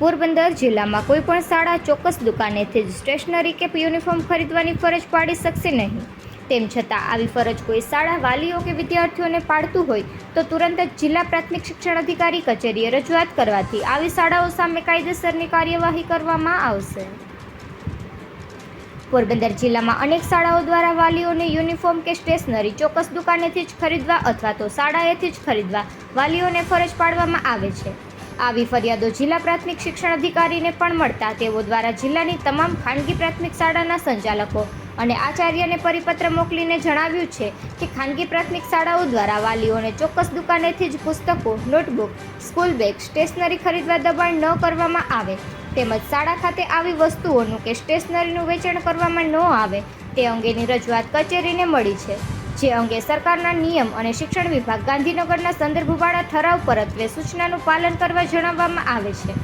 પોરબંદર જિલ્લામાં કોઈ પણ શાળા, ચોક્કસ દુકાનેથી જ સ્ટેશનરી કે યુનિફોર્મ ખરીદવાની ફરજ પાડી શકશે નહીં. તેમ છતાં, આવી ફરજ કોઈ શાળા, વાલીઓ કે વિદ્યાર્થીઓને પાડતું હોય, તો તુરંત જ જિલ્લા પ્રાથમિક શિક્ષણ અધિકારી કચેરીએ રજૂઆત કરવાથી આવી શાળાઓ સામે કાયદેસરની કાર્યવાહી કરવામાં આવશે. પોરબંદર જિલ્લામાં અનેક શાળાઓ દ્વારા વાલીઓને યુનિફોર્મ કે સ્ટેશનરી, ચોક્કસ દુકાનેથી જ ખરીદવા અથવા તો શાળાએથી જ ખરીદવા વાલીઓને ફરજ પાડવામાં આવે છે. આવી ફરિયાદો જિલ્લા પ્રાથમિક શિક્ષણ અધિકારીને પણ મળતા તેઓ દ્વારા જિલ્લાની તમામ ખાનગી પ્રાથમિક શાળાના સંચાલકો અને આચાર્યને પરિપત્ર મોકલીને જણાવ્યું છે કે ખાનગી પ્રાથમિક શાળાઓ દ્વારા વાલીઓને ચોક્કસ દુકાનેથી જ પુસ્તકો, નોટબુક, સ્કૂલ બેગ, સ્ટેશનરી ખરીદવા દબાણ ન કરવામાં આવે તેમજ શાળા ખાતે આવી વસ્તુઓનું કે સ્ટેશનરીનું વેચાણ કરવામાં ન આવે તે અંગેની રજૂઆત કચેરીને મળી છે. જે અંગે સરકારના નિયમ અને શિક્ષણ વિભાગ ગાંધીનગરના સંદર્ભવાળા ઠરાવ પરત્વે સૂચનાનું પાલન કરવા જણાવવામાં આવે છે.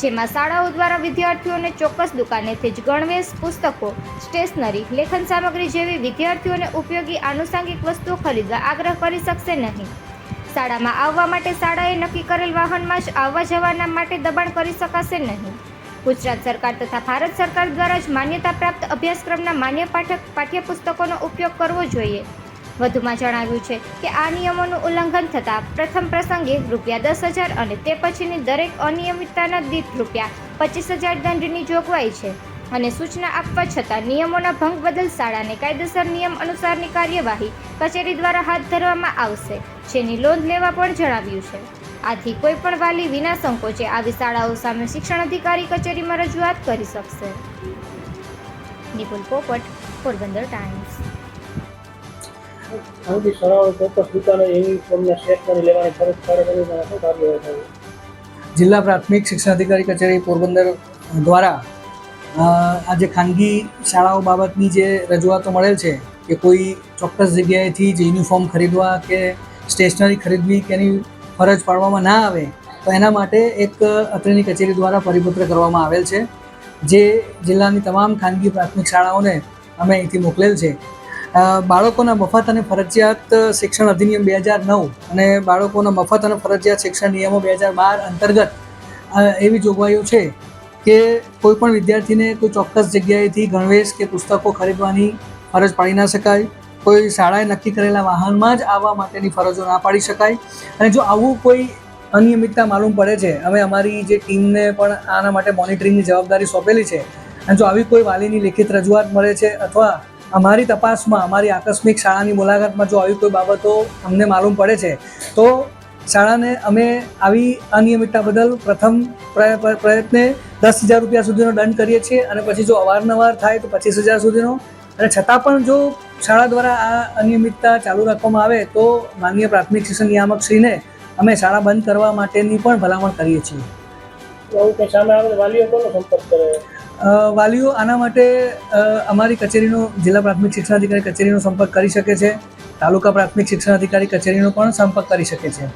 જેમાં શાળાઓ દ્વારા વિદ્યાર્થીઓને ચોક્કસ દુકાનેથી જ ગણવેશ, પુસ્તકો, સ્ટેશનરી, લેખન સામગ્રી જેવી વિદ્યાર્થીઓને ઉપયોગી આનુષાંગિક વસ્તુઓ ખરીદવા આગ્રહ કરી શકશે નહીં. શાળામાં આવવા માટે શાળાએ નક્કી કરેલ વાહનમાં જ આવવા જવાના માટે દબાણ કરી શકાશે નહીં. ગુજરાત સરકાર તથા ભારત સરકાર દ્વારા જ માન્યતા પ્રાપ્ત અભ્યાસક્રમના માન્ય પાઠક પાઠ્યપુસ્તકોનો ઉપયોગ કરવો જોઈએ. વધુમાં જણાવ્યું છે કે આ નિયમોનું ઉલ્લંઘન થતાં પ્રથમ પ્રસંગે રૂપિયા દસ હજાર અને તે પછીની દરેક અનિયમિતતાના દીઠ રૂપિયા પચીસ હજાર દંડની જોગવાઈ છે. અને સૂચના આપવા છતાં નિયમોના ભંગ બદલ શાળાને કાયદેસર નિયમ અનુસારની કાર્યવાહી કચેરી દ્વારા હાથ ધરવામાં આવશે, જેની નોંધ લેવા પણ જણાવ્યું છે. આથી કોઈ પણ વાલી વિના સંકોચે આવી શાળાઓ સામે શિક્ષણ અધિકારી કચેરીમાં રજૂઆત કરી શકશે. નિપુલ પોપટ, પોરબંદર ટાઈમ્સ. ખાનગી શાળાઓ ચોક્કસ દુકાને યુનિફોર્મના સ્ટેશનરી લેવાની ફરજ પાડે એમાં શું કાર્યવાહી થાય જિલ્લા પ્રાથમિક શિક્ષણ અધિકારી કચેરી પોરબંદર દ્વારા આજે ખાનગી શાળાઓ બાબતની જે રજૂઆતો મળેલ છે કે કોઈ ચોક્કસ જગ્યાએથી જ યુનિફોર્મ ખરીદવા કે સ્ટેશનરી ખરીદવી કે એની ફરજ પાડવામાં ના આવે, તો એના માટે એક અત્રેની કચેરી દ્વારા પરિપત્ર કરવામાં આવેલ છે. જે જિલ્લાની તમામ ખાનગી પ્રાથમિક શાળાઓને અમે અહીંથી મોકલેલ છે. બાળકોના મફત અને ફરજિયાત શિક્ષણ અધિનિયમ બે હજાર નવ અને બાળકોના મફત અને ફરજિયાત શિક્ષણ નિયમો બે હજાર બાર અંતર્ગત એવી જોગવાઈઓ છે કે કોઈપણ વિદ્યાર્થીને કોઈ ચોક્કસ જગ્યાએથી ગણવેશ કે પુસ્તકો ખરીદવાની ફરજ પાડી ના શકાય, કોઈ શાળાએ નક્કી કરેલા વાહનમાં જ આવવા માટેની ફરજો ના પાડી શકાય અને જો આવું કોઈ અનિયમિતતા માલુમ પડે છે અમે અમારી જે ટીમને પણ આના માટે મોનિટરિંગની જવાબદારી સોંપેલી છે અને જો આવી કોઈ વાલીની લેખિત રજૂઆત મળે છે અથવા અમારી તપાસમાં, અમારી આકસ્મિક શાળાની મુલાકાતમાં જો આવી કોઈ બાબતો અમને માલુમ પડે છે, તો શાળાને અમે આવી અનિયમિતતા બદલ પ્રથમ પ્રય- પ્રય- પ્રયત્ને દસ હજાર રૂપિયા સુધીનો દંડ કરીએ છીએ અને પછી જો અવારનવાર થાય તો પચીસ હજાર સુધીનો. અને છતાં પણ જો શાળા દ્વારા આ અનિયમિતતા ચાલુ રાખવામાં આવે તો માનનીય પ્રાથમિક શિક્ષણ નિયામક શ્રીને અમે શાળા બંધ કરવા માટેની પણ ભલામણ કરીએ છીએ. વાલીઓ આના માટે અમારી કચેરીનો, જિલ્લા પ્રાથમિક શિક્ષણ અધિકારી કચેરીનો સંપર્ક કરી શકે છે. તાલુકા પ્રાથમિક શિક્ષણ અધિકારી કચેરીનો પણ સંપર્ક કરી શકે છે.